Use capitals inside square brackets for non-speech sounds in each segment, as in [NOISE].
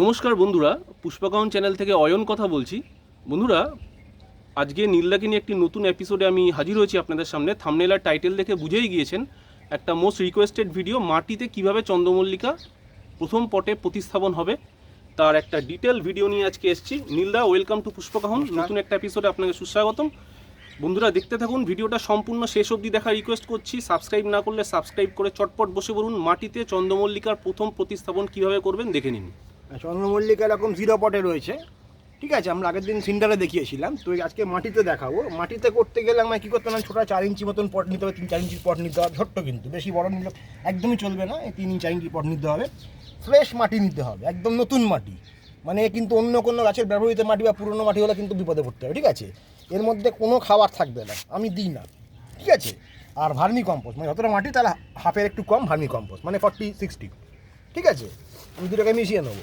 নমস্কার বন্ধুরা পুষ্পাকাউন চ্যানেল থেকে অয়ন কথা বলছি। বন্ধুরা আজকে নীলদাকে নিয়ে একটি নতুন এপিসোডে আমি হাজির হয়েছি আপনাদের সামনে। থামনেলার টাইটেল দেখে বুঝেই গিয়েছেন একটা মোস্ট রিকোয়েস্টেড ভিডিও মাটিতে কীভাবে চন্দ্রমল্লিকা প্রথম পটে প্রতিস্থাপন হবে তার একটা ডিটেল ভিডিও নিয়ে আজকে এসেছি। নীলদা ওয়েলকাম টু পুষ্পকাহন নতুন একটা এপিসোডে আপনাকে সুস্বাগতম। বন্ধুরা দেখতে থাকুন ভিডিওটা সম্পূর্ণ শেষ অবধি দেখার রিকোয়েস্ট করছি। সাবস্ক্রাইব না করলে সাবস্ক্রাইব করে চটপট বসে বলুন মাটিতে চন্দ্রমল্লিকার প্রথম প্রতিস্থাপন কীভাবে করবেন দেখে নিন। চন্দ্রমল্লিকা এরকম জিরো পটে রয়েছে। ঠিক আছে, আমরা আগের দিন সিন্ডারে দেখিয়েছিলাম। তো আজকে মাটিতে দেখাবো। মাটিতে করতে গেলে আমায় কী করতে হবে ছোটো চার ইঞ্চি মতন পট নিতে হবে, তিন চার ইঞ্চির পট নিতে হবে। ছোট্ট কিন্তু, বেশি বড় নিলে একদমই চলবে না, এই তিন ইঞ্চ, চার ইঞ্চি পট নিতে হবে। ফ্রেশ মাটি নিতে হবে, একদম নতুন মাটি। মানে কিন্তু অন্য কোনো গাছের ব্যবহৃত মাটি বা পুরনো মাটি হলে কিন্তু বিপদে পড়তে হবে, ঠিক আছে? এর মধ্যে কোনো খাবার থাকবে না, আমি দিই না, ঠিক আছে? আর ভার্মি কম্পোস্ট মানে যতটা মাটি তার হাফের একটু কম ভার্মি কম্পোস্ট মানে ফর্টি সিক্সটি ঠিক আছে? আমি দুটোকে মিশিয়ে নেব।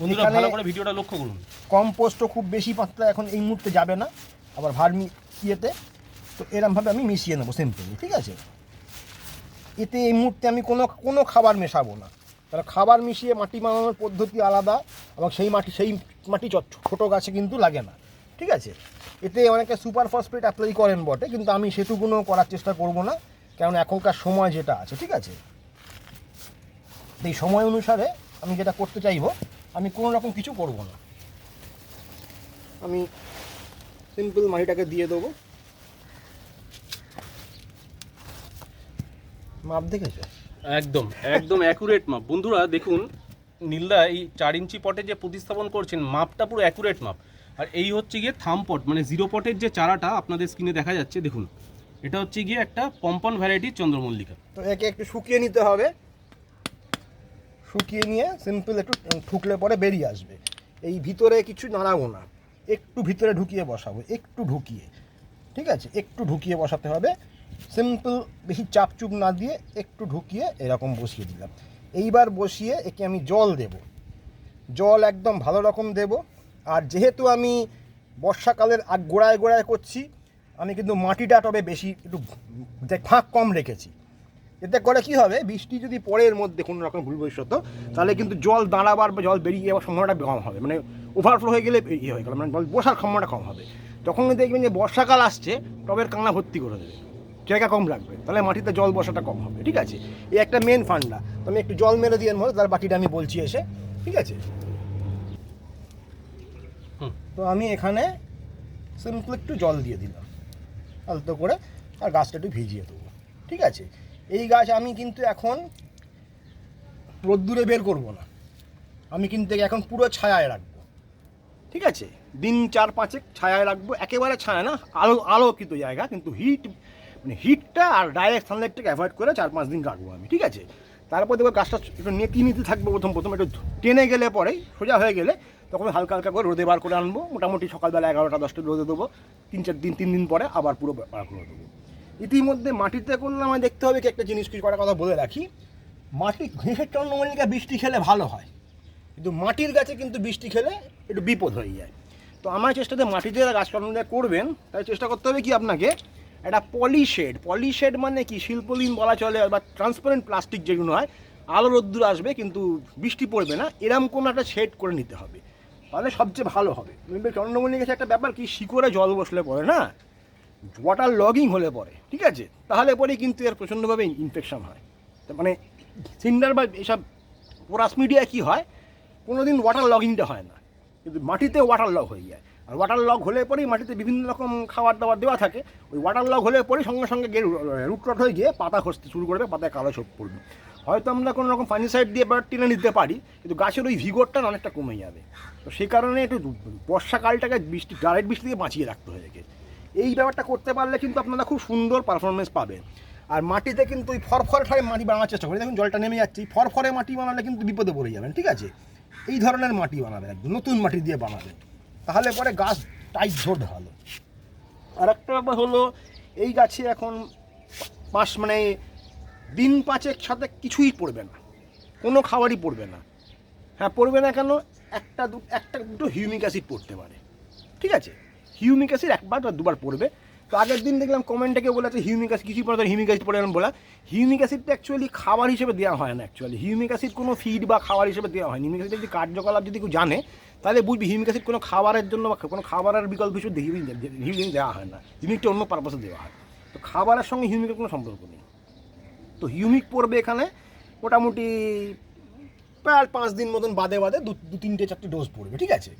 বন্ধুরা ভালো করে ভিডিওটা লক্ষ্য করুন। কম্পোস্টও খুব বেশি মাত্রা এখন এই মুহূর্তে যাবে না। আবার ভার্মি ইয়েতে। তো এরমভাবে আমি মিশিয়ে নেব সিম্পলি ঠিক আছে? এতে এই মুহূর্তে আমি কোনো কোনো খাবার মেশাবো না। তাহলে খাবার মিশিয়ে মাটি বানানোর পদ্ধতি আলাদা এবং সেই মাটি সেই মাটি ছোটো গাছে কিন্তু লাগে না। ঠিক আছে? এতে অনেকে সুপার ফসফেট অ্যাপ্লাই করেন বটে কিন্তু আমি সেটুকুনো করার চেষ্টা করব না কারণ এখনকার সময় যেটা আছে ঠিক আছে? এই সময় অনুসারে আমি যেটা করতে চাইব আমি কোনো রকম কিছু করব না। আমি সিম্পল মাটিটাকে দিয়ে দেবো। মাপ দেখেছ? একদম একদম অ্যাকুরেট মাপ। বন্ধুরা দেখুন নীলদা এই চার ইঞ্চি পটে যে প্রতিস্থাপন করছেন মাপটা পুরো অ্যাকুরেট মাপ। আর এই হচ্ছে গিয়ে থাম পট মানে জিরো পটের যে চারাটা আপনাদের স্ক্রিনে দেখা যাচ্ছে দেখুন। এটা হচ্ছে গিয়ে একটা পম্পন ভ্যারাইটির চন্দ্রমল্লিকা। তো একে একটু শুকিয়ে নিতে হবে। শুকিয়ে নিয়ে সিম্পল একটু ঠুকলে পরে বেরিয়ে আসবে। এই ভিতরে কিছু নাড়াবো না। একটু ভিতরে ঢুকিয়ে বসাবো, একটু ঢুকিয়ে। ঠিক আছে? একটু ঢুকিয়ে বসাতে হবে। সিম্পল বেশি চাপচুপ না দিয়ে একটু ঢুকিয়ে এরকম বসিয়ে দিলাম। এইবার বসিয়ে একে আমি জল দেব। জল একদম ভালো রকম দেব। আর যেহেতু আমি বর্ষাকালের আগ গোড়ায় গোড়ায় করছি, আমি কিন্তু মাটিটা তবে বেশি একটু ফাঁক কম রেখেছি। এতে করে কি হবে? বৃষ্টি যদি পড়ে এর মধ্যে কোনো রকম ভুল ভবিষ্যৎ তাহলে কিন্তু জল দাঁড়াবার বা জল বেরিয়ে যাওয়ার সম্ভাবনাটা কম হবে। মানে ওভারফ্লো হয়ে গেলে ইয়ে হয়ে গেল মানে জল বসার ক্ষমতা কম হবে। তখন দেখবেন যে বর্ষাকাল আসছে টবের কান্না ভর্তি করে দেবে। জায়গা কম রাখবে তাহলে মাটিতে জল বসাটা কম হবে ঠিক আছে? এই একটা মেন ফান্ডা তো আমি একটু জল মেরে দিয়ে মতো তার বাকিটা আমি বলছি এসে ঠিক আছে। তো আমি এখানে সিম্পল একটু জল দিয়ে দিলাম। আলতো করে আর গাছটা একটু ভিজিয়ে দেবো ঠিক আছে? এই গাছ আমি কিন্তু এখন রোদ্দুরে বের করব না। আমি কিন্তু এখন পুরো ছায়ায় রাখব। ঠিক আছে? দিন চার পাঁচেক ছায়ায় রাখব। একেবারে ছায়া না, আলো, আলোকিত জায়গা, কিন্তু হিট মানে হিটটা আর ডাইরেক্ট সানলাইটটাকে অ্যাভয়েড করে চার পাঁচ দিন রাখব আমি। ঠিক আছে? তারপর দেখব গাছটা একটু নেতি নিতে থাকবে প্রথম প্রথম একটু টেনে গেলে পরেই সোজা হয়ে গেলে, তখন হালকা হালকা করে রোদে বার করে আনব। মোটামুটি সকালবেলা এগারোটা দশটা রোদে দেবো। তিন, চার দিন, তিন দিন পরে আবার পুরো বার করে দেবো। ইতিমধ্যে মাটিতে করলে আমায় দেখতে হবে কি একটা জিনিস কিছু করার কথা বলে রাখি। মাটি ঘেঁষের চন্দ্রমল্লিকা বৃষ্টি খেলে ভালো হয়। কিন্তু মাটির গাছে কিন্তু বৃষ্টি খেলে একটু বিপদ হয়ে যায়। তো আমার চেষ্টাতে মাটিতে গাছ চন্দ্রমল্লিকা করবেন, তাই চেষ্টা করতে হবে কি আপনাকে একটা পলিশেড পলিশেড মানে কি? শিল্পলিন বলা চলে, বা ট্রান্সপারেন্ট প্লাস্টিক যেগুলো হয়, আলো রোদ্দুর আসবে কিন্তু বৃষ্টি পড়বে না, এরম কোনো একটা শেড করে নিতে হবে। তাহলে সবচেয়ে ভালো হবে। চন্দ্রমল্লিকা গাছে একটা ব্যাপার কি? শিকড়ে জল বসলে পড়ে না? ওয়াটার লগিং হলে পরে, ঠিক আছে? তাহলে পরে কিন্তু এর প্রচণ্ডভাবে ইনফেকশন হয়। মানে সিন্ডার বা এসব পোরাস মিডিয়া কী হয়? কোনো দিন ওয়াটার লগিংটা হয় না। কিন্তু মাটিতে ওয়াটার লগ হয়ে যায়। আর ওয়াটার লগ হলে পরেই মাটিতে বিভিন্ন রকম খাবার দাবার দেওয়া থাকে। ওই ওয়াটার লগ হলে পরেই সঙ্গে সঙ্গে গিয়ে রুট রট হয়ে গিয়ে পাতা খসতে শুরু করবে পাতায় কালো ছোপ পড়বে। হয়তো আমরা কোনো রকম ফানিসাইড দিয়ে এবার টেনে নিতে পারি, কিন্তু গাছের ওই ভিগরটা অনেকটা কমে যাবে। তো সেই কারণে একটু বর্ষাকালটাকে বৃষ্টি, ডাইরেক্ট বৃষ্টি থেকে বাঁচিয়ে রাখতে হয়ে গেছে এই ব্যাপারটা করতে পারলে কিন্তু আপনারা খুব সুন্দর পারফরমেন্স পাবেন। আর মাটিতে কিন্তু ওই ফরফরে ঠারে মাটি বানানোর চেষ্টা করি দেখুন, জলটা নেমে যাচ্ছে। ফরফরে মাটি বানালে কিন্তু বিপদে পড়ে যাবেন, ঠিক আছে? এই ধরনের মাটি বানাবেন একদম, নতুন মাটি দিয়ে বানাবেন। তাহলে পরে গাছ টাইট ঝোট ভালো। আর একটা ব্যাপার হলো, এই গাছে এখন পাঁচ মানে দিন পাঁচেক সাথে কিছুই পড়বে না। কোনো খাবারই পড়বে না। হ্যাঁ পড়বে না কেন? একটা দু, একটা দুটো হিউমিক অ্যাসিড পড়তে পারে। ঠিক আছে? হিউমিক অ্যাসিড একবার বা দুবার পড়বে। তো আগের দিন দেখলাম কমেন্টে কেউ বলেছে হিউমিক অ্যাসিড কিছু পরে হিউমিক অ্যাসিড পড়ে বলা। হিউমিক অ্যাসিডটা অ্যাকচুয়ালি খাবার হিসেবে দেওয়া হয় না অ্যাকচুয়ালি হিউমিক অ্যাসিড কোনো ফিড বা খাবার হিসেবে দেওয়া হয় হিউমিক অ্যাসিড যদি কার্যকলাপ যদি কেউ জানে, তাহলে বুঝবি হিউমিক অ্যাসিড কোনো খাবারের জন্য বা কোনো খাবারের বিকল্প হিসেবে হিউমিক দেওয়া হয় না। হিউমিকটা অন্য পারপাসে দেওয়া হয়। তো খাবারের সঙ্গে হিউমিকের কোনো সম্পর্ক নেই। তো হিউমিক পড়বে এখানে মোটামুটি প্রায় পাঁচ দিন মতন বাদে বাদে দু তিনটে, চারটে ডোজ পড়বে, ঠিক আছে?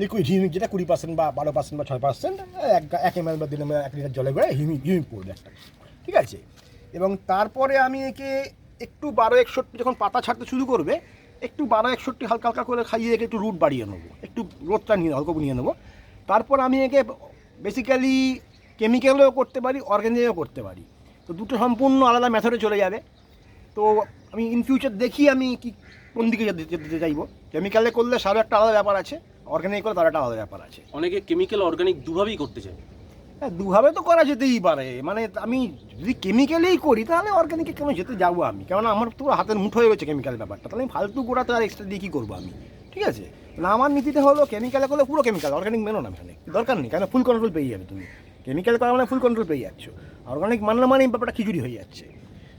লিকুইড হিউমিক যেটা কুড়ি পার্সেন্ট বা বারো পার্সেন্ট বা ছয় পার্সেন্ট এক এক এম এল বা দিন এক লিটার জলে করে হিউমিক হিউমিক পড়বে একটা। ঠিক আছে? এবং তারপরে আমি একে একটু বারো একষট্টি যখন পাতা ছাড়তে শুরু করবে, একটু বারো একষট্টি হালকা হালকা করে খাইয়ে একে একটু রুট বাড়িয়ে নেব। একটু রোদটা নিয়ে, অল্প নিয়ে নেব। তারপর আমি একে বেসিক্যালি কেমিক্যালও করতে পারি অর্গ্যানিকও করতে পারি। তো দুটো সম্পূর্ণ আলাদা মেথডে চলে যাবে। তো আমি ইন ফিউচার দেখি আমি কি কোন দিকে যেতে চাইব। কেমিক্যালে করলে সারও একটা আলাদা ব্যাপার আছে। অর্গ্যানিক করে তার একটা আলাদা ব্যাপার আছে। অনেকে কেমিক্যাল অর্গানিক দুভাবেই করতে চায়। হ্যাঁ দুভাবে তো করা যেতেই পারে। মানে আমি যদি কেমিক্যালেই করি তাহলে অর্গানিকে কেন যেতে যাব আমি? কেননা আমার তো হাতের মুঠো হয়ে গেছে কেমিক্যাল ব্যাপারটা। তাহলে আমি ফালতু গোড়াতে আর এক্সট্রা দিয়ে কী করব আমি? ঠিক আছে? না আমার নীতিতে হলো কেমিক্যালে করলে পুরো কেমিক্যাল অর্গানিক মেনো না এখানে দরকার নেই কেন ফুল কন্ট্রোল পেয়ে যাবে তুমি। কেমিক্যাল করা মানে ফুল কন্ট্রোল পেয়ে যাচ্ছ। অর্গানিক মানলে মানে এই ব্যাপারটা খিচুড়ি হয়ে যাচ্ছে।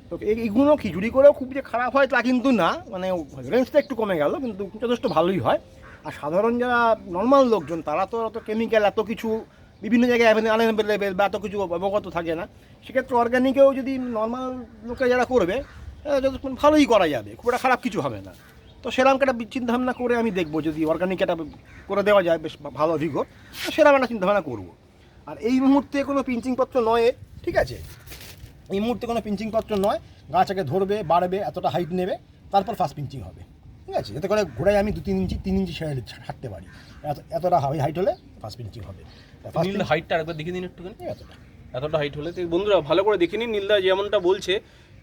তো এই- এইগুলো খিচুড়ি করেও খুব যে খারাপ হয় তা কিন্তু না। মানে রেঞ্জটা একটু কমে গেল কিন্তু যথেষ্ট ভালোই হয়। আর সাধারণ যারা নর্মাল লোকজন, তারা তো অত কেমিক্যাল এত কিছু বিভিন্ন জায়গায় আনএভেলেবেল বা এত কিছু অবগত থাকে না। সেক্ষেত্রে অর্গ্যানিকেও যদি নর্মাল লোকে যারা করবে যতক্ষণ ভালোই করা যাবে, খুব একটা খারাপ কিছু হবে না। তো সেরকম একটা চিন্তা ভাবনা করে আমি দেখব, যদি অর্গানিক একটা করে দেওয়া যায়, বেশ ভালো অভিজ্ঞ, তো সেরকম একটা চিন্তা ভাবনা করব। আর এই মুহূর্তে কোনো পিঞ্চিং পত্র নয়, ঠিক আছে? এই মুহূর্তে কোনো পিঞ্চিং পত্র নয় গাছ আগে ধরবে, বাড়বে, এতটা হাইট নেবে, তারপর ফার্স্ট পিঞ্চিং হবে। ঠিক আছে? এতে করে ঘোড়ায় আমি দু তিন ইঞ্চি তিন ইঞ্চি ছেড়ে হাঁটতে পারি। এত এতটা হাইট হলে ফার্স্ট পিঞ্চিং হবে। নীল হাইটটা আরেকবার দেখে দিন একটুখানি। এতটা। এতটা হাইট হলে তো বন্ধুরা ভালো করে দেখে নিন। নীলদা যেমনটা বলছে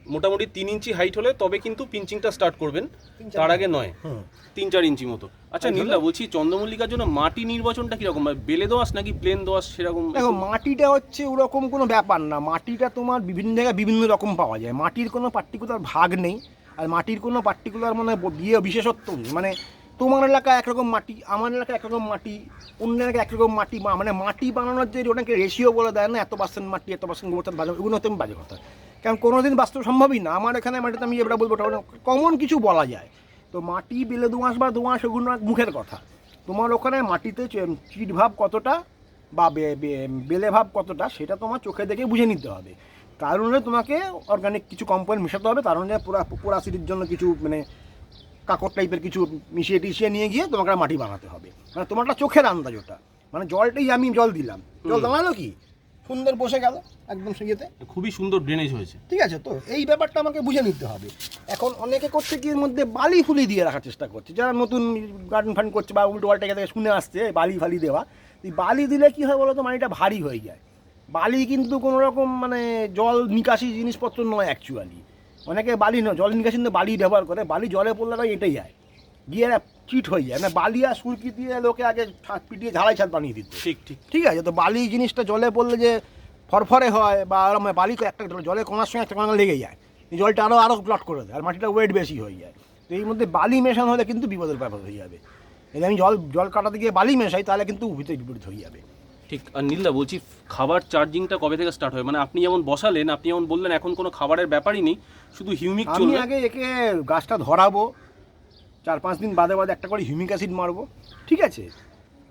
মোটামুটি তিন ইঞ্চি হাইট হলে তবে কিন্তু পিঞ্চিংটা স্টার্ট করবেন। তার আগে নয়। হুম। তিন চার ইঞ্চি মতো। আচ্ছা নীলদা বলছি চন্দ্রমল্লিকার জন্য মাটি নির্বাচনটা কীরকম? মানে বেলে দোয়াশ নাকি প্লেন দোয়াশ সেরকম? দেখো মাটিটা হচ্ছে ওরকম কোনো ব্যাপার না। মাটিটা তোমার বিভিন্ন জায়গায় বিভিন্ন রকম পাওয়া যায়। মাটির কোনো পার্টিকুলার ভাগ নেই। আর মাটির কোনো পার্টিকুলার মানে বিয়ে বিশেষত্ব নেই। মানে তোমার এলাকা একরকম মাটি, আমার এলাকায় একরকম মাটি অন্য এলাকায় একরকম মাটি মানে মাটি বানানোর যে ওটাকে রেশিও বলে দেয় না, এত পার্সেন্ট মাটি, এত পার্সেন্ট গোবর বাজে এগুলো হতে বাজে কথা। কারণ কোনোদিন বাস্তব সম্ভবই না। আমার এখানে মাটিতে আমি যেটা বলব কমন কিছু বলা যায়। তো মাটি বেলে দোঁয়াশ বা দোঁয়াশ ওগুলো মুখের কথা। তোমার ওখানে মাটিতে চ- চিট ভাব কতটা বে- বেলে ভাব কতটা, সেটা তোমার চোখে দেখে বুঝে নিতে হবে। তার অনুযায়ী তোমাকে অর্গানিক কিছু কম্পোনেন্ট মেশাতে হবে তার অনুযায়ী পুরা পুরা সিটির জন্য কিছু মানে কাকড় টাইপের কিছু মিশিয়ে টিশিয়ে নিয়ে গিয়ে তোমাকে মাটি বানাতে হবে। মানে তোমার একটা চোখের আন্দাজ ওটা। মানে জলটাই আমি জল দিলাম। জল। দাঁড়াল কি? সুন্দর বসে গেল একদম সেগেতে খুবই সুন্দর ড্রেনেজ হয়েছে। ঠিক আছে তো এই ব্যাপারটা আমাকে বুঝে নিতে হবে। এখন অনেকে করছে কি এর মধ্যে বালি ফুলি দিয়ে রাখার চেষ্টা করছে। যারা নতুন গার্ডেন ফার্ন করছে বা উল্টো পাল্টা থেকে শুনে আসছে বালি ফালি দেওয়া এই বালি দিলে কি হয় বলো তো মাটিটা ভারী হয়ে যায়। বালি কিন্তু কোনো রকম মানে জল নিকাশি জিনিসপত্র নয় অ্যাকচুয়ালি অনেকে বালি নয় জল নিকাশি কিন্তু বালি ব্যবহার করে বালি জলে পড়লে না এটাই যায় গিয়ে চিট হয়ে যায়। না বালি আর সুরকি দিয়ে লোকে আগে পিটিয়ে ঝাড়াই ছাদ বানিয়ে দিত। ঠিক ঠিক। ঠিক আছে তো বালি জিনিসটা জলে পড়লে যে ফরফরে হয় বা আরও মানে বালি তো একটা জলে কণার সঙ্গে একটা কণা লেগে যায়। জলটা আরও আরও প্লট করে দেয় আর মাটিটা ওয়েট বেশি হয়ে যায়। তো এই মধ্যে বালি মেশানো হলে কিন্তু বিপদের ব্যাপার হয়ে যাবে। যদি আমি জল জল কাটাতে গিয়ে বালি মেশাই তাহলে কিন্তু ভিতরে বিপরীত হয়ে যাবে। ঠিক আর নীলদা বলছি খাবার চার্জিংটা কবে থেকে স্টার্ট হয়? মানে আপনি যেমন বসালেন আপনি যেমন বললেন এখন কোনো খাবারের ব্যাপারই নেই শুধু হিউমিক আমি চলবে। আগে একে গাছটা ধরাবো চার পাঁচ দিন বাদে বাদে একটা করে হিউমিক অ্যাসিড মারবো ঠিক আছে?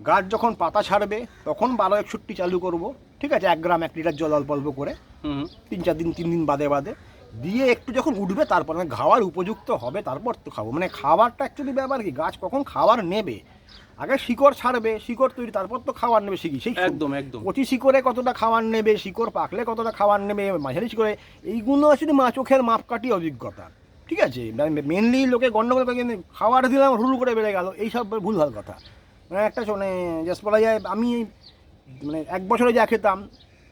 গাছ যখন পাতা ছাড়বে তখন বারো একষট্টি চালু করব ঠিক আছে? এক গ্রাম এক লিটার জল অল্প অল্প করে হুম তিন চার দিন তিন দিন বাদে বাদে দিয়ে একটু যখন উঠবে তারপর মানে খাওয়ার উপযুক্ত হবে তারপর তো খাব। মানে খাবারটা অ্যাকচুয়ালি ব্যাপার কি গাছ কখন খাবার নেবে আগে শিকড় ছাড়বে শিকড় তৈরি তারপর তো খাবার নেবে শিখি সেই একদম একদম। কচি শিকড়ে কতটা খাবার নেবে শিকড় পাকলে কতটা খাবার নেবে মাঝারি শিকড়ে এইগুলো আসলে মা চোখের মাপকাঠি অভিজ্ঞতা। ঠিক আছে? মেনলি লোকে গন্ডগোল করে খাবার দিলাম হুল করে বেড়ে গেল এইসব ভুল ভালো কথা। মানে একটা মানে জাস্ট বলা যায় আমি মানে এক বছরে যা খেতাম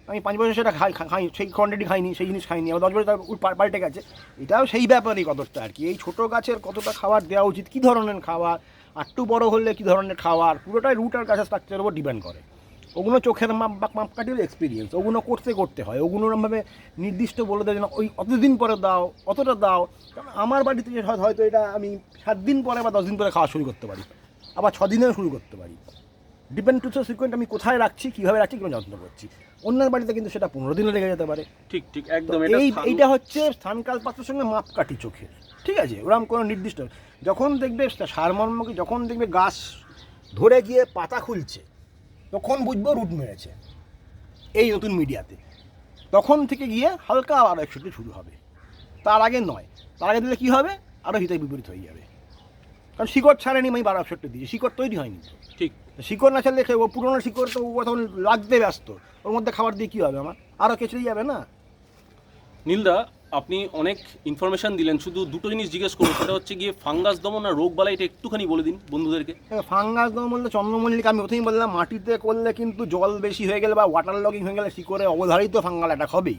আমি পাঁচ বছর সেটা খাই খাই সেই কোয়ান্টিটি খাইনি সেই জিনিস খাইনি আবার দশ বছর তার পাল্টে গেছে। এটাও সেই ব্যাপারই কতটা আর কি। এই ছোটো গাছের কতটা খাবার দেওয়া উচিত কী ধরনের খাবার আটটু বড় হলে কী ধরনের খাওয়ার? পুরোটাই রুট আর গাছের স্ট্রাকচারের উপর ডিপেন্ড করে। ওগুলো চোখের মাপ বা মাপকাঠি হলো এক্সপিরিয়েন্স ওগুলো করতে করতে হয়। ওগুলো ওরমভাবে নির্দিষ্ট বলে দেয় না ওই অতদিন পরে দাও অতটা দাও। কারণ আমার বাড়িতে যে হয়- হয়তো এটা আমি সাত দিন পরে বা দশ দিন পরে খাওয়া শুরু করতে পারি। আবার ছ দিনেও শুরু করতে পারি। ডিপেন্ড টু সিকুয়েন্ট আমি কোথায় রাখছি কীভাবে রাখছি কীভাবে যত্ন করছি। অন্যের বাড়িতে কিন্তু সেটা পনেরো দিনে লেগে যেতে পারে। ঠিক ঠিক একদম। এই এইটা হচ্ছে স্থানকাল পাত্রের সঙ্গে মাপকাঠি চোখের। ঠিক আছে ওরকম কোনো নির্দিষ্ট যখন দেখবে সারমর্মকে যখন দেখবে গাছ ধরে গিয়ে পাতা খুলছে তখন বুঝব রুট মেরেছে এই নতুন মিডিয়াতে। তখন থেকে গিয়ে হালকা আবার একশোটি শুরু হবে। তার আগে নয়। তার আগে দিলে কী হবে? আরও হিতে বিপরীত হয়ে যাবে। কারণ শিকড় ছাড়েনি আমি বারো একষট্টি দিয়েছি শিকড় তৈরি হয়নি ঠিক। শিকড় না ছাড়লে ও পুরোনো শিকড় তো ও তখন লাগতে ব্যস্ত। ওর মধ্যে খাবার দিয়ে কী হবে আমার? আরও কেচড়ে যাবে না? নীলদা আপনি অনেক ইনফরমেশন দিলেন, শুধু দুটো জিনিস জিজ্ঞেস করব সেটা হচ্ছে গিয়ে ফাঙ্গাস দমন আর রোগ বালাইটা একটুখানি বলে দিন বন্ধুদেরকে। ফাঙ্গাস দম বলতে চন্দ্রমল্লিকা, আমি প্রথমেই বললাম, মাটিতে করলে কিন্তু জল বেশি হয়ে গেলে বা ওয়াটার লগিং হয়ে গেলে শিকড়ে অবধারিত ফাঙ্গাল অ্যাটাক হবেই।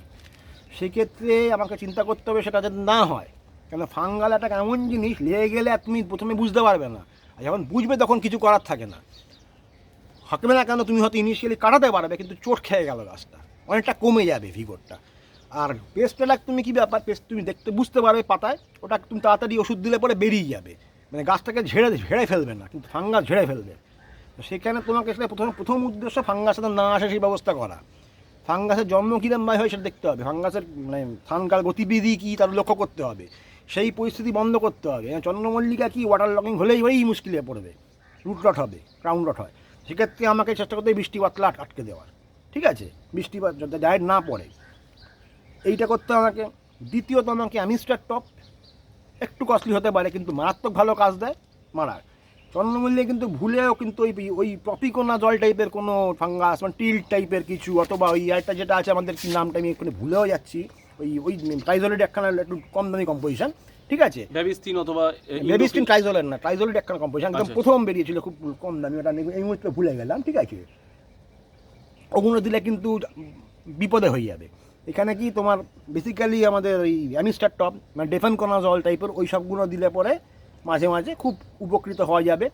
সেক্ষেত্রে আমাকে চিন্তা করতে হবে সেটা যাতে না হয়। কেন ফাঙ্গাল অ্যাটাক এমন জিনিস, লেগে গেলে তুমি প্রথমে বুঝতে পারবে না। আর যখন বুঝবে তখন কিছু করার থাকে না। থাকবে না কেন, তুমি হয়তো ইনিশিয়ালি কাটাতে পারবে, কিন্তু চোট খেয়ে গেল গাছটা। অনেকটা কমে যাবে ভিগরটা আর পেস্ট অ্যাটাক তুমি কী ব্যাপার? পেস্ট তুমি দেখতে বুঝতে পারবে পাতায়। ওটা তুমি তাড়াতাড়ি ওষুধ দিলে পরে বেরিয়ে যাবে। মানে গাছটাকে ঝেড়ে ঝেড়ে ফেলবে না, কিন্তু ফাঙ্গাস ঝেড়ে ফেলবে। তো সেখানে তোমাকে সেটা প্রথম প্রথম উদ্দেশ্য ফাঙ্গাস না আসে সেই ব্যবস্থা করা। ফাঙ্গাসের জন্ম কীরকম হয় সেটা দেখতে হবে। ফাঙ্গাসের মানে ফাঙ্গাল গতিবিধি কী তার লক্ষ্য করতে হবে। সেই পরিস্থিতি বন্ধ করতে হবে। চন্দ্রমল্লিকা কি ওয়াটার লকিং হলেই হলেই মুশকিলে পড়বে। রুট রট হবে ক্রাউন রট হয়। সেক্ষেত্রে আমাকে চেষ্টা করতে হবে বৃষ্টিপাতলা আটকে দেওয়ার। ঠিক আছে? বৃষ্টিপাত যাতে ডায়েট না পড়ে। এইটা করতে আমাকে দ্বিতীয়ত আমাকে অ্যামিস্টার টপ একটু কস্টলি হতে পারে কিন্তু মারাত্মক ভালো কাজ দেয় মারার। চন্দ্রমূল্যে কিন্তু ভুলেও কিন্তু ওই ওই টপিকোনা জল টাইপের কোনো ফাঙ্গাস মানে টিল টাইপের কিছু অথবা ওই একটা যেটা আছে আমাদের কি নামটা আমি এক্ষুনি ভুলেও যাচ্ছি ওই ওই ট্রাইজলের একখানা একটু কম দামি কম্পোজিশন ঠিক আছে? ভ্যাবিস্তিন অথবা এ, বেবিস্টিন ট্রাইজলের না ট্রাইজলের একখানা কম্পোজিশন একদম আচ্ছা। প্রথম বেরিয়েছিল খুব কম দামি ওটা এই মুহূর্তে ভুলে গেলাম ঠিক আছে? ওগুলো দিলে কিন্তু বিপদে হয়ে যাবে। এখানে কি তোমার বেসিক্যালি আমাদের ওই অ্যামিস্টার টপ মানে ডেফেন জল টাইপের ওই সবগুলো দিলে পরে মাঝে মাঝে খুব উপকৃত হওয়া যাবে।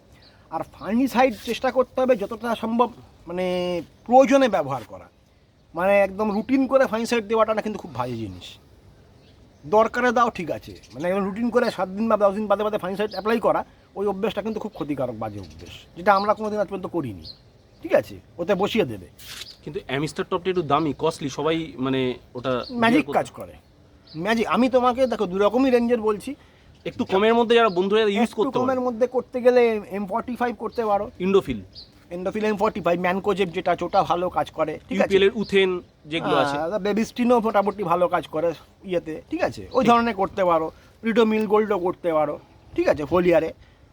আর ফার্নিসাইড চেষ্টা করতে হবে যতটা সম্ভব মানে প্রয়োজনে ব্যবহার করা। মানে একদম রুটিন করে ফার্নিসাইড দেওয়াটা না কিন্তু খুব ভালো জিনিস। দরকারে দাও, ঠিক আছে। মানে একদম রুটিন করে সাত দিন বা দশ দিন বাদে বাদে ফাইন সাইড অ্যাপ্লাই করা, ওই অভ্যেসটা কিন্তু খুব ক্ষতিকারক বাজে অভ্যেস, যেটা আমরা কোনোদিন আজ পর্যন্ত করিনি। ঠিক আছে ওতে বসিয়ে দেবে। কিন্তু অ্যামিস্টার টপটা একটু দামি কস্টলি সবাই মানে ওটা ম্যাজিক কাজ করে। ম্যাজিক আমি তোমাকে দেখো দু রকমই রেঞ্জের বলছি। একটু কমের মধ্যে যারা বন্ধুরা ইউজ করতে কমের মধ্যে করতে গেলে এম ফর্টি ফাইভ করতে পারো। Indofil Indofil M forty five mancozeb যেটা ওটা ভালো কাজ করে ইউপিএল এর উথেন যেগুলো আছে। বেবিস্টিনও মোটামুটি ভালো কাজ করে ইয়েতে ঠিক আছে? ওই ধরনের করতে পারো। রিডোমিল গোল্ডও করতে পারো ঠিক আছে ফোলিয়ারে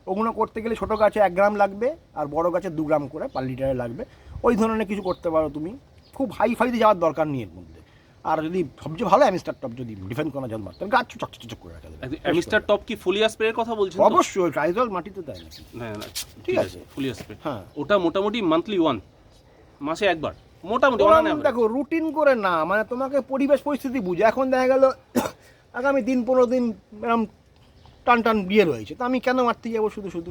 ওগুলো করতে গেলে ছোটো গাছে এক গ্রাম লাগবে আর বড় গাছে দু গ্রাম করে পার লিটারে লাগবে। ওই ধরনের কিছু করতে পারো তুমি। খুব হাই ফাইতে যাওয়ার দরকার নেই এর মধ্যে। আর যদি সবচেয়ে ভালো অ্যামিস্টার টপ যদি ডিফেন্ড করা জল মারতে গাছ চক চক চক করে রাখা যাবে। অ্যামিস্টার টপ কি ফুলিয়া স্প্রের কথা বলছেন তো? অবশ্যই ট্রাইজল মাটিতে দেয় না না ঠিক আছে। ফুলিয়া স্প্রে হ্যাঁ। ওটা মোটামুটি মান্থলি ওয়ান মাসে একবার। মোটামুটি দেখো রুটিন করে না। মানে তোমাকে পরিবেশ পরিস্থিতি বুঝে। এখন দেখা গেল [COUGHS] আগামী দিন পনেরো দিন এরম টান টান বিয়ে রয়েছে। তো আমি কেন মারতে যাব শুধু শুধু?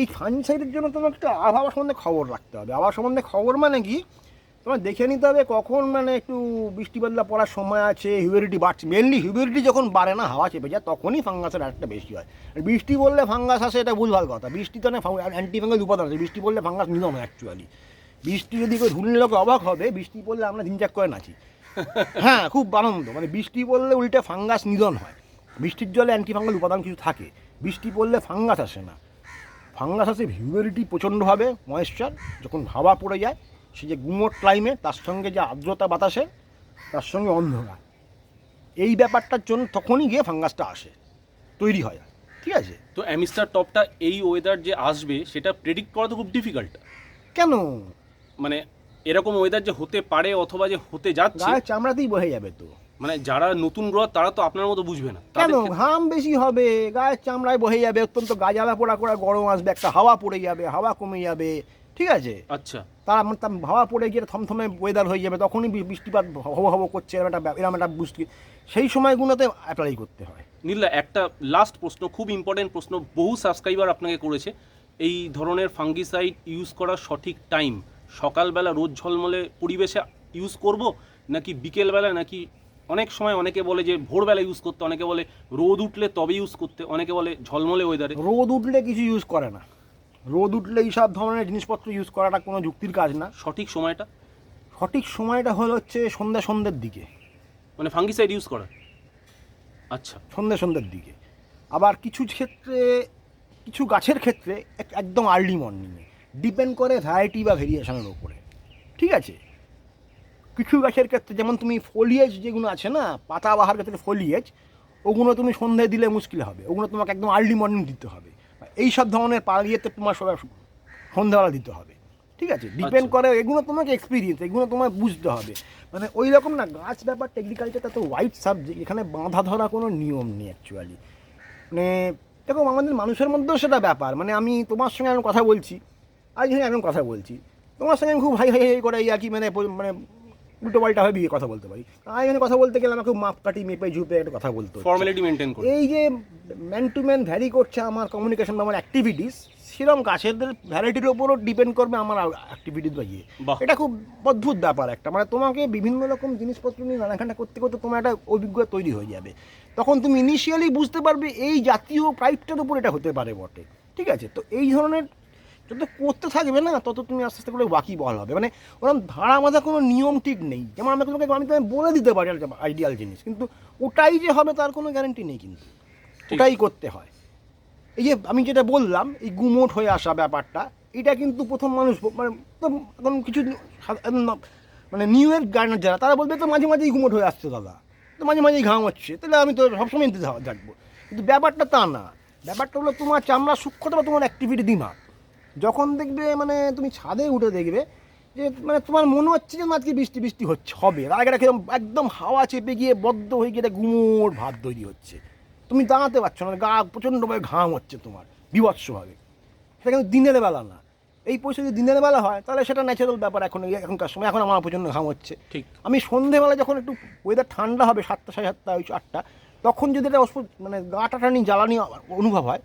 এই ফানসাইডের জন্য তোমাকে একটা আবহাওয়া সম্বন্ধে খবর রাখতে হবে। আবহাওয়া সম্বন্ধে খবর মানে কি? তোমার দেখে নিতে হবে কখন মানে একটু বৃষ্টি বাদলা পড়ার সময় আছে হিউমিডিটি বাড়ছে। মেনলি হিউমিডিটি যখন বাড়ে না, হাওয়া চেপে যায়, তখনই ফাঙ্গাসের একটা বেশি হয়। বৃষ্টি বললে ফাঙ্গাস আসে, এটা ভুলভাল কথা। বৃষ্টি তো না অ্যান্টি ফাঙ্গাল উপাদান আছে। বৃষ্টি বললে ফাঙ্গাস হয় অ্যাকচুয়ালি বৃষ্টি যদি কেউ ধুলে লোক অবাক হবে, বৃষ্টি পড়লে আমরা ঝিনচাক করে নাচি। হ্যাঁ খুব আনন্দ। মানে বৃষ্টি পড়লে উল্টে ফাঙ্গাস নিধন হয়। বৃষ্টির জলে অ্যান্টি ফাঙ্গাল উপাদান কিছু থাকে। বৃষ্টি পড়লে ফাঙ্গাস আসে না। ফাঙ্গাস আসে হিউমিডিটি প্রচণ্ডভাবে ময়েশ্চার যখন হাওয়া পড়ে যায় সে যে গুমোট ক্লাইমে তার সঙ্গে যে আর্দ্রতা বাতাসে তার সঙ্গে অন্ধকার। এই ব্যাপারটার জন্য তখনই গিয়ে ফাঙ্গাসটা আসে তৈরি হয়। ঠিক আছে? তো অ্যামিস্টার টপটা এই ওয়েদার যে আসবে সেটা প্রেডিক্ট করা তো খুব ডিফিকাল্ট কেন? মানে এরকম ওয়েদার যে হতে পারে অথবা যে হতে যাচ্ছে। চামড়াতেই বহে যাবে তো। মানে যারা নতুন গ্রহ তারা তো আপনার মতো বুঝবে না। কেন? ঘাম বেশি হবে গায়ের চামড়ায় বহে যাবে অত্যন্ত গাজালা পোড়া করে গরম আসবে একটা হাওয়া পড়ে যাবে হাওয়া কমে যাবে ঠিক আছে? আচ্ছা। তার তার হাওয়া পড়ে গিয়ে থমথমে ওয়েদার হয়ে যাবে তখনই বৃষ্টিপাত হব হব করছে এরম একটা এরম একটা বুঝতে সেই সময়গুলোতে অ্যাপ্লাই করতে হয়। নীলা একটা লাস্ট প্রশ্ন খুব ইম্পর্টেন্ট প্রশ্ন বহু সাবস্ক্রাইবার আপনাকে করেছে এই ধরনের ফাঙ্গিসাইড ইউজ করার সঠিক টাইম সকালবেলা রোদ ঝলমলে পরিবেশে ইউজ করব নাকি বিকেলবেলা নাকি অনেক সময় অনেকে বলে যে ভোরবেলা ইউজ করতে অনেকে বলে রোদ উঠলে তবে ইউজ করতে অনেকে বলে ঝলমলে ওয়েদারে রোদ উঠলে কিছু ইউজ করে না। রোদ উঠলে এইসব ধরনের জিনিসপত্র ইউজ করাটা কোনো যুক্তির কাজ না। সঠিক সময়টা? সঠিক সময়টা হলো হচ্ছে সন্ধ্যা সন্ধ্যের দিকে। মানে ফাঙ্গিসাইড ইউজ করা? আচ্ছা। সন্ধ্যে সন্ধ্যের দিকে। আবার কিছু ক্ষেত্রে কিছু গাছের ক্ষেত্রে এক- একদম আর্লি মর্নিংয়ে ডিপেন্ড করে ভ্যারাইটি বা ভেরিয়েশনের ওপরে ঠিক আছে? কিছু গাছের ক্ষেত্রে যেমন তুমি ফোলিয়েজ যেগুলো আছে না পাতা বাহার ক্ষেত্রে ফোলিয়েজ ওগুলো তুমি সন্ধ্যায় দিলে মুশকিল হবে। ওগুলো তোমাকে একদম আর্লি মর্নিং দিতে হবে। এই সব ধরনের পালিয়েতে তোমার সবাই সন্ধ্যাবেলা দিতে হবে। ঠিক আছে? ডিপেন্ড আচ্ছা। করে এগুলো তোমাকে এক্সপিরিয়েন্স এগুলো তোমার বুঝতে হবে। মানে ওই রকম না গাছ ব্যাপার এগ্রিকালচারটা তো হোয়াইট সাবজেক্ট এখানে বাঁধা ধরা কোনো নিয়ম নেই অ্যাকচুয়ালি মানে দেখো আমাদের মানুষের মধ্যেও সেটা ব্যাপার। মানে আমি তোমার সঙ্গে এখন কথা বলছি। আজ হ্যাঁ এমন কথা বলছি তোমার সঙ্গে আমি খুব হাই হাই হাই করে আর কি মানে মানে উল্টো পাল্টা হয়ে বিয়ে কথা বলতে পারি। আর এখানে কথা বলতে গেলে আমাকে মাপ কাটি মেপে ঝুপে একটা কথা বলতে ফর্মালিটি মেনটেন করে এই যে ম্যান টু ম্যান ভ্যারি করছে আমার কমিউনিকেশন বা আমার অ্যাক্টিভিটিস সেরকম গাছেদের ভ্যারাইটির ওপরও ডিপেন্ড করবে আমার অ্যাক্টিভিটিস বা ইয়ে। এটা খুব অদ্ভুত ব্যাপার একটা। মানে তোমাকে বিভিন্ন রকম জিনিসপত্র নিয়ে নানাখানা করতে করতে তোমার একটা অভিজ্ঞতা তৈরি হয়ে যাবে। তখন তুমি ইনিশিয়ালি বুঝতে পারবে এই জাতীয় পাইপটার উপর এটা হতে পারে বটে। ঠিক আছে? তো এই ধরনের যত করতে থাকবে না তত তুমি আস্তে আস্তে করে বাকি বল হবে। মানে ওরকম ধারা মাথা কোনো নিয়ম ঠিক নেই। যেমন আমি তোমাকে আমি তোমাকে বলে দিতে পারি আইডিয়াল জিনিস কিন্তু ওটাই যে হবে তার কোনো গ্যারান্টি নেই কিন্তু। ওটাই করতে হয়। এই যে আমি যেটা বললাম এই গুমোট হয়ে আসা ব্যাপারটা এটা কিন্তু প্রথম মানুষ মানে এখন কিছু মানে নিউ ইয়ার গার্নার যারা তারা বলবে তো মাঝে মাঝেই গুমোট হয়ে আসছে দাদা। তো মাঝে মাঝেই ঘাম হচ্ছে তাহলে আমি তো সবসময় থাকব কিন্তু ব্যাপারটা তা না। ব্যাপারটা হলো তোমার চামড়া সূক্ষ্মতা বা তোমার অ্যাক্টিভিটি দিমাগ যখন দেখবে মানে তুমি ছাদে উঠে দেখবে যে মানে তোমার মনে হচ্ছে যে আজকে বৃষ্টি বৃষ্টি হচ্ছে হবে। তার আগে কীরকম একদম হাওয়া চেপে গিয়ে বদ্ধ হয়ে গিয়ে একটা গুমোট ভাব তৈরি হচ্ছে। তুমি দাঁড়াতে পারছ না গা প্রচণ্ডভাবে ঘাম হচ্ছে তোমার বিভৎসভাবে। সেটা কিন্তু দিনের বেলা না। এই পরিস্থিতি যদি দিনের বেলা হয় তাহলে সেটা ন্যাচারাল ব্যাপার এখন এখনকার সময় এখন আমার প্রচণ্ড ঘাম হচ্ছে। ঠিক। আমি সন্ধেবেলা যখন একটু ওয়েদার ঠান্ডা হবে সাতটা সাড়ে সাতটা ওই আটটা তখন যদি এটা মানে গা টাটানি জ্বালানি অনুভব হয়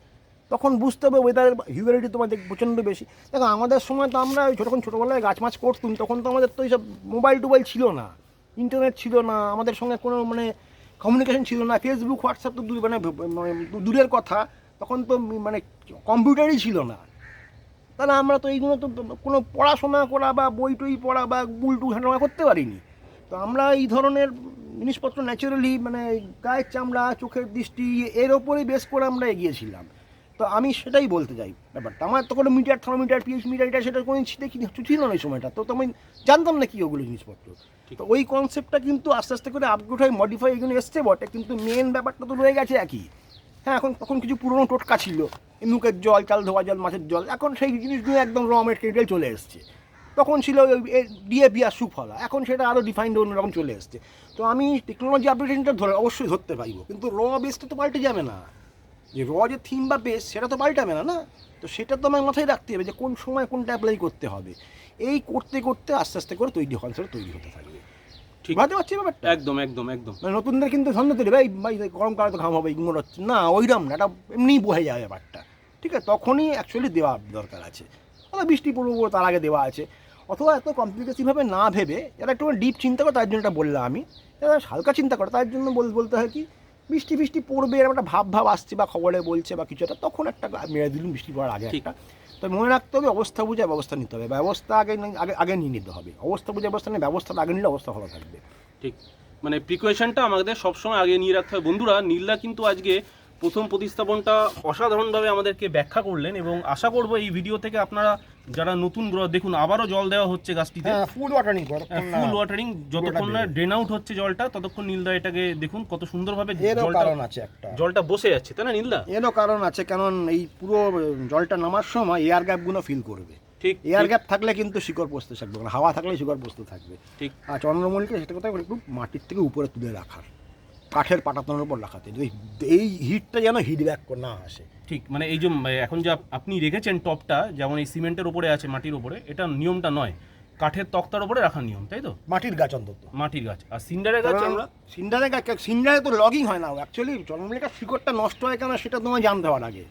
তখন বুঝতে হবে ওয়েদারের হিউমিডিটি তোমার দেখ প্রচণ্ড বেশি। দেখো, আমাদের সময় তো আমরা ওই যখন ছোটোবেলায় গাছ মাছ করতুম, তখন তো আমাদের তো এইসব মোবাইল টোবাইল ছিল না ইন্টারনেট ছিল না, আমাদের সঙ্গে কোনো মানে কমিউনিকেশন ছিল না ফেসবুক হোয়াটসঅ্যাপ তো দূর মানে মানে দূরের কথা, তখন তো মানে কম্পিউটারই ছিল না। তাহলে আমরা তো এইগুলো তো কোনো পড়াশোনা করা বা বই টই পড়া বা বুলটু ঘাটা করতে পারিনি। তো আমরা এই ধরনের জিনিসপত্র ন্যাচারালি মানে গায়ের চামড়া, চোখের দৃষ্টি, এর ওপরেই বেস করে আমরা এগিয়েছিলাম তো আমি সেটাই বলতে চাই। ব্যাপারটা আমার তো কোনো মিটার থার্মোমিটার পিএইচ মিটার এটা সেটা কোনো দেখি কিছু ছিল না ওই সময়টা। তো আমি জানতাম না কি ওগুলো জিনিসপত্র। তো ওই কনসেপ্টটা কিন্তু আস্তে আস্তে করে আপগ্রেড হয়ে মডিফাই এগুলো এসছে বটে কিন্তু মেন ব্যাপারটা তো রয়ে গেছে একই। হ্যাঁ এখন তখন কিছু পুরনো টোটকা ছিল মুখের জল চাল ধোয়া জল মাছের জল এখন সেই জিনিসগুলো একদম র মেটেরিয়াল চলে এসছে। তখন ছিল ডিএপি আর সুফলা এখন সেটা আরও ডিফাইন্ড অন্যরকম চলে এসছে। তো আমি টেকনোলজি আপডেশনটা ধরে অবশ্যই ধরতে পারব কিন্তু র বেসটা তো পাল্টে যাবে না। যে র যে থিম বা বেস সেটা তো পাল্টাবে না না? তো সেটা তো আমার মাথায় রাখতে হবে যে কোন সময় কোনটা অ্যাপ্লাই করতে হবে। এই করতে করতে আস্তে আস্তে করে তৈরি কনসেপ্ট তৈরি হতে থাকবে। ঠিক। বুঝতে পারছি ব্যাপারটা? একদম একদম একদম। মানে নতুনদের কিন্তু সন্দেহ তৈরি ভাই ভাই গরমকালে তো ঘাম হবে ইগনোর হচ্ছে। না ওইরকম না এটা এমনিই বহে যাবে ব্যাপারটা। ঠিক আছে তখনই অ্যাকচুয়ালি দেওয়া দরকার আছে। অথবা বৃষ্টি পড়ব তার আগে দেওয়া আছে। অথবা এত কমপ্লিকেসিভাবে না ভেবে যারা একটু ডিপ চিন্তা করে তার জন্য এটা বললাম আমি। যারা হালকা চিন্তা করে তার জন্য বল বলতে হয় কি বৃষ্টি বৃষ্টি পড়বে এরকম একটা ভাব ভাব আসছে বা খবরে বলছে বা কিছু একটা তখন একটা মেরে দিলুম বৃষ্টি পড়ার আগে ঠিক। একটা। তো মনে রাখতে হবে অবস্থা বুঝে ব্যবস্থা নিতে হবে। ব্যবস্থা আগে আগে আগে নিয়ে নিতে হবে। অবস্থা বুঝে ব্যবস্থা নিয়ে ব্যবস্থাটা আগে নিলে অবস্থা ভালো থাকবে। ঠিক। মানে প্রিকোয়েশনটা আমাদের সবসময় আগে নিয়ে রাখতে হবে। বন্ধুরা নীলদা কিন্তু আজকে প্রথম প্রতিস্থাপনটা অসাধারণভাবে আমাদেরকে ব্যাখ্যা করলেন এবং আশা করব এই ভিডিও থেকে আপনারা যারা নতুন গ্রহ দেখুন আবারও জল দেওয়া হচ্ছে গাছটিতে। ফুল ওয়াটারিং ফুল ওয়াটারিং যতক্ষণ না। ড্রেন আউট হচ্ছে জলটা ততক্ষণ নীলদা এটাকে দেখুন কত সুন্দরভাবে জলটা কারণ আছে একটা। জলটা বসে যাচ্ছে তাই না নীলদা? এরও কারণ আছে কারণ এই পুরো জলটা নামার সময় এয়ার গ্যাপগুলো ফিল করবে। ঠিক এয়ার গ্যাপ থাকলে কিন্তু শিকড় বসতে থাকবে না হাওয়া থাকলে শিকড় বসতে থাকবে। ঠিক। আর চন্দ্রমল্লিকা সেটা কথা একটু মাটির থেকে উপরে তুলে রাখার। কাঠের পাটাতনের উপর রাখাতে এই হিটটা যেন হিট ব্যাক না আসে। ঠিক মানে এই যে এখন যে আপনি রেখেছেন টপটা যেমন এই সিমেন্টের উপরে আছে মাটির উপরে এটা নিয়মটা নয়। কাঠের তক্তার উপরে রাখার নিয়ম তাই তো? মাটির গাছ অন্তত। মাটির গাছ। আর সিন্ডারের গাছ আমরা সিন্ডারে সিন্ডারে তো লগিং হয় না। অ্যাকচুয়ালি চন্দ্রমল্লিকার শিকড়টা নষ্ট হয় কেন সেটা তোমায় জানতে হওয়ার আগে।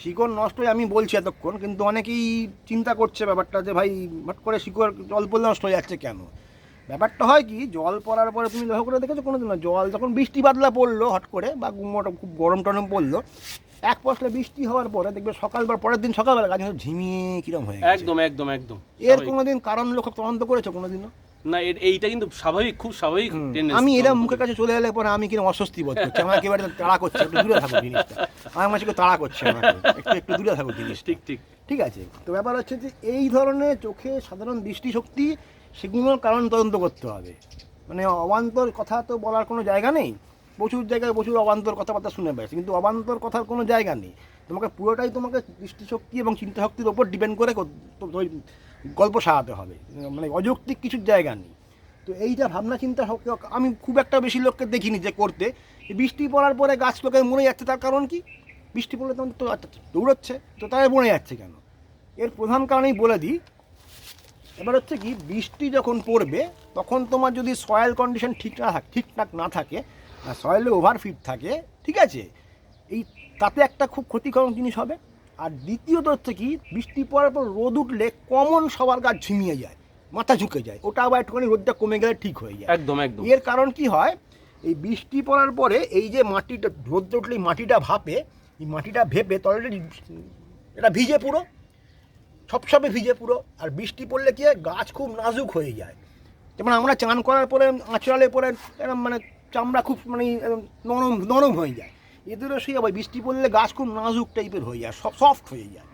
শিকড় নষ্ট হয় আমি বলছি এতক্ষণ কিন্তু অনেকেই চিন্তা করছে ব্যাপারটা যে ভাই হট করে শিকড় জল পড়লে নষ্ট হয়ে যাচ্ছে কেন? ব্যাপারটা হয় কি জল পড়ার পরে তুমি লক্ষ্য করে দেখেছ কোনো দিন না জল যখন বৃষ্টি বাদলা পড়ল হট করে বা গুমোটা খুব গরম টরম পড়ল এক পশলা বৃষ্টি হওয়ার পরে দেখবে সকাল বা পরের দিন সকালবেলা গাছ ঝিমিয়ে কিরম হয়ে একদম একদম একদম। এর কোনোদিন কারণ লক্ষ্য তদন্ত করেছ কোনোদিনও? না এইটা কিন্তু স্বাভাবিক খুব স্বাভাবিক আমি এরা মুখের কাছে চলে এলে পরে আমি কিরম অস্বস্তি বোধ করছি আমাকে এবারে তাড়া করছে একটু দূরে থাকো জিনিসটা। আমার মাঝে তাড়া করছে আমাকে একটু একটু দূরে থাকো জিনিস ঠিক ঠিক। ঠিক আছে তো ব্যাপার হচ্ছে যে এই ধরনের চোখে সাধারণ দৃষ্টিশক্তি সেগুলোর কারণ তদন্ত করতে হবে। মানে অবান্তর কথা তো বলার কোনো জায়গা নেই। প্রচুর জায়গায় প্রচুর অবান্তর কথাবার্তা শুনে পেয়েছে কিন্তু অবান্তর কথার কোনো জায়গা নেই। তোমাকে পুরোটাই তোমাকে দৃষ্টিশক্তি এবং চিন্তাশক্তির ওপর ডিপেন্ড করে গল্প সাজাতে হবে। মানে অযৌক্তিক কিছুর জায়গা নেই। তো এইটা ভাবনা চিন্তা আমি খুব একটা বেশি লোককে দেখিনি যে করতে। বৃষ্টি পড়ার পরে গাছ লোকে মরে যাচ্ছে তার কারণ কি? বৃষ্টি পড়লে তখন তো আচ্ছা, দৌড়চ্ছে তো তাই মরে যাচ্ছে কেন? এর প্রধান কারণেই বলে দিই এবার হচ্ছে কি বৃষ্টি যখন পড়বে তখন তোমার যদি সয়েল কন্ডিশন ঠিক না থাকে ঠিকঠাক না থাকে সয়েলে ওভারফিট থাকে ঠিক আছে? এই তাতে একটা খুব ক্ষতিকারক জিনিস হবে। আর দ্বিতীয়ত হচ্ছে কি বৃষ্টি পড়ার পর রোদ উঠলে কমন সবার গাছ ঝিমিয়ে যায় মাথা ঝুঁকে যায়। ওটা আবার একটুখানি রোদটা কমে গেলে ঠিক হয়ে যায়। একদম একদম। এর কারণ কি হয় এই বৃষ্টি পড়ার পরে এই যে মাটিটা রোদ উঠলে মাটিটা ভাপে এই মাটিটা ভেপে তলে এটা ভিজে পুরো সবসময় ভিজে পুরো। আর বৃষ্টি পড়লে কি হয় গাছ খুব নাজুক হয়ে যায়। যেমন আমরা চান করার পরে আঁচড়ালে পরে এরম মানে চামড়া খুব মানে নরম নরম হয়ে যায়। এদেরও সেই আবার বৃষ্টি পড়লে গাছ খুব নাজুক টাইপের হয়ে যায় সব সফট হয়ে যায়।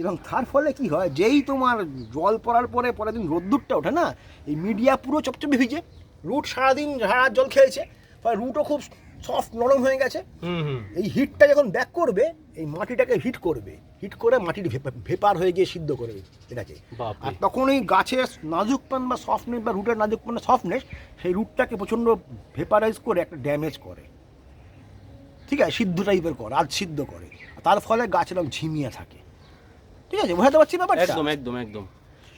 এবং তার ফলে কি হয়, যেই তোমার জল পড়ার পরে পরের দিন রোদ্দুরটা ওঠে না, এই মিডিয়া পুরো চপচপে ভিজে। রুট সারাদিন সারা জল খেয়েছে, ফলে রুটও খুব সফট নরম হয়ে গেছে। হুম হুম। এই হিটটা যখন ব্যাক করবে এই মাটিটাকে হিট করবে। হিট করে মাটির ভেপার হয়ে গিয়ে সিদ্ধ করবে এটাকে। আর তখন ওই গাছের নাজুকপন বা সফটনেস বা রুটের নাজুকপন সফটনেস সেই রুটটাকে প্রচণ্ড ভেপারাইজ করে একটা ড্যামেজ করে। ঠিক আছে সিদ্ধ টাইপের করে আজ সিদ্ধ করে। আর তার ফলে গাছ এরকম ঝিমিয়ে থাকে। ঠিক আছে বোঝাতে পারছি ব্যাপারটা? একদম একদম একদম।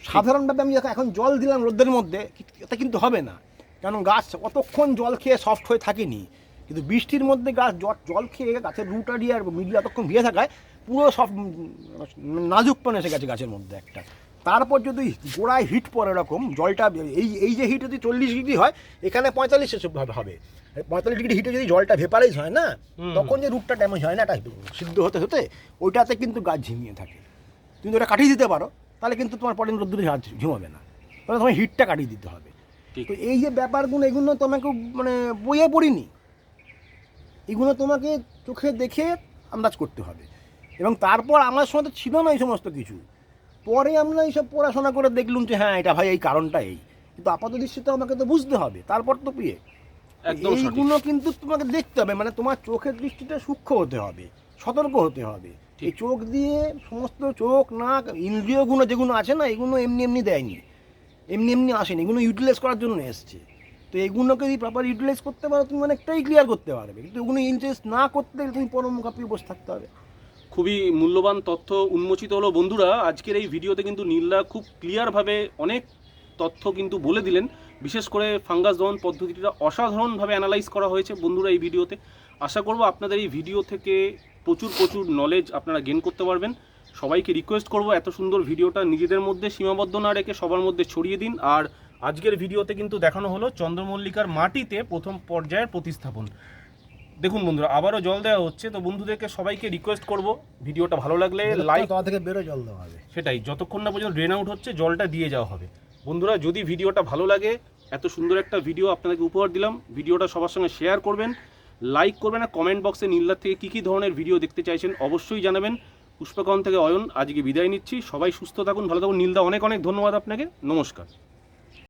সাধারণভাবে আমি এখন জল দিলাম রোদের মধ্যে এটা কিন্তু হবে না। কারণ গাছ অতক্ষণ জল খেয়ে সফট হয়ে থাকেনি। কিন্তু বৃষ্টির মধ্যে গাছ জ- জল খেয়ে গাছের রুটারি আর মিডিয়া অতক্ষণ ভিজে থাকায় পুরো সব নাজুকপন এসে গেছে গাছের মধ্যে একটা। তারপর যদি গোড়ায় হিট পড়ে এরকম জলটা এই এই যে হিট যদি চল্লিশ ডিগ্রি হয় এখানে পঁয়তাল্লিশ এসব হবে পঁয়তাল্লিশ ডিগ্রি হিটে যদি জলটা ভেপারাইজ হয় না তখন যে রুটটা ড্যামেজ হয় না এটা সিদ্ধ হতে হতে ওইটাতে কিন্তু গাছ ঝিমিয়ে থাকে। তুমি ওটা কাটিয়ে দিতে পারো তাহলে কিন্তু তোমার পরের রোদ্দুরে হাত ঝিমাবে না। তাহলে তোমার হিটটা কাটিয়ে দিতে হবে। তো এই যে ব্যাপারগুলো এগুলো তোমাকে মানে বইয়ে পড়িনি? এগুলো তোমাকে চোখে দেখে আন্দাজ করতে হবে। এবং তারপর আমার সময় তো ছিল না এই সমস্ত কিছু। পরে আমরা এইসব পড়াশোনা করে দেখলুম যে হ্যাঁ এটা ভাই এই কারণটা এই। কিন্তু আপাত দৃষ্টিতে আমাকে তো বুঝতে হবে। তারপর তো পিয়ে এইগুলো কিন্তু তোমাকে দেখতে হবে। মানে তোমার চোখের দৃষ্টিটা সূক্ষ্ম হতে হবে সতর্ক হতে হবে। এই চোখ দিয়ে সমস্ত চোখ নাক ইন্দ্রিয়গুলো যেগুলো আছে না এগুলো এমনি এমনি দেয়নি। এমনি এমনি আসেনি। এগুলো ইউটিলাইজ করার জন্য এসছে। তো এগুলোকে যদি প্রপার ইউটিলাইজ করতে পারো, তুমি অনেকটাই ক্লিয়ার করতে পারবে। কিন্তু এগুলো ইন্টারেস্ট না করতে গেলে তুমি পরম কাপিয়ে বসে থাকতে হবে। খুবই মূল্যবান তথ্য উন্মোচিত হলো। বন্ধুরা, আজকের এই ভিডিওতে কিন্তু নীলদা খুব ক্লিয়ারভাবে অনেক তথ্য কিন্তু বলে দিলেন। বিশেষ করে ফাঙ্গাস দমন পদ্ধতিটা অসাধারণভাবে অ্যানালাইজ করা হয়েছে বন্ধুরা এই ভিডিওতে। আশা করব আপনাদের এই ভিডিও থেকে প্রচুর প্রচুর নলেজ আপনারা গেন করতে পারবেন। সবাইকে রিকোয়েস্ট করব এত সুন্দর ভিডিওটা নিজেদের মধ্যে সীমাবদ্ধ না রেখে সবার মধ্যে ছড়িয়ে দিন। আর আজকের ভিডিওতে কিন্তু দেখানো হলো চন্দ্রমল্লিকার মাটিতে প্রথম পর্যায়ের প্রতিস্থাপন। দেখুন বন্ধুরা আবারও জল দেওয়া হচ্ছে। তো বন্ধুদেরকে সবাইকে রিকোয়েস্ট করব ভিডিওটা ভালো লাগলে লাইক থেকে বেরো জল দেওয়া হবে। সেটাই যতক্ষণ না পর্যন্ত ড্রেন আউট হচ্ছে জলটা দিয়ে যাওয়া হবে। বন্ধুরা যদি ভিডিওটা ভালো লাগে এত সুন্দর একটা ভিডিও আপনাদেরকে উপহার দিলাম। ভিডিওটা সবার সঙ্গে শেয়ার করবেন লাইক করবেন আর কমেন্ট বক্সে নীলদার থেকে কী কী ধরনের ভিডিও দেখতে চাইছেন অবশ্যই জানাবেন। পুষ্পকন থেকে অয়ন আজকে বিদায় নিচ্ছি। সবাই সুস্থ থাকুন ভালো থাকুন। নীলদা অনেক অনেক ধন্যবাদ আপনাকে। নমস্কার।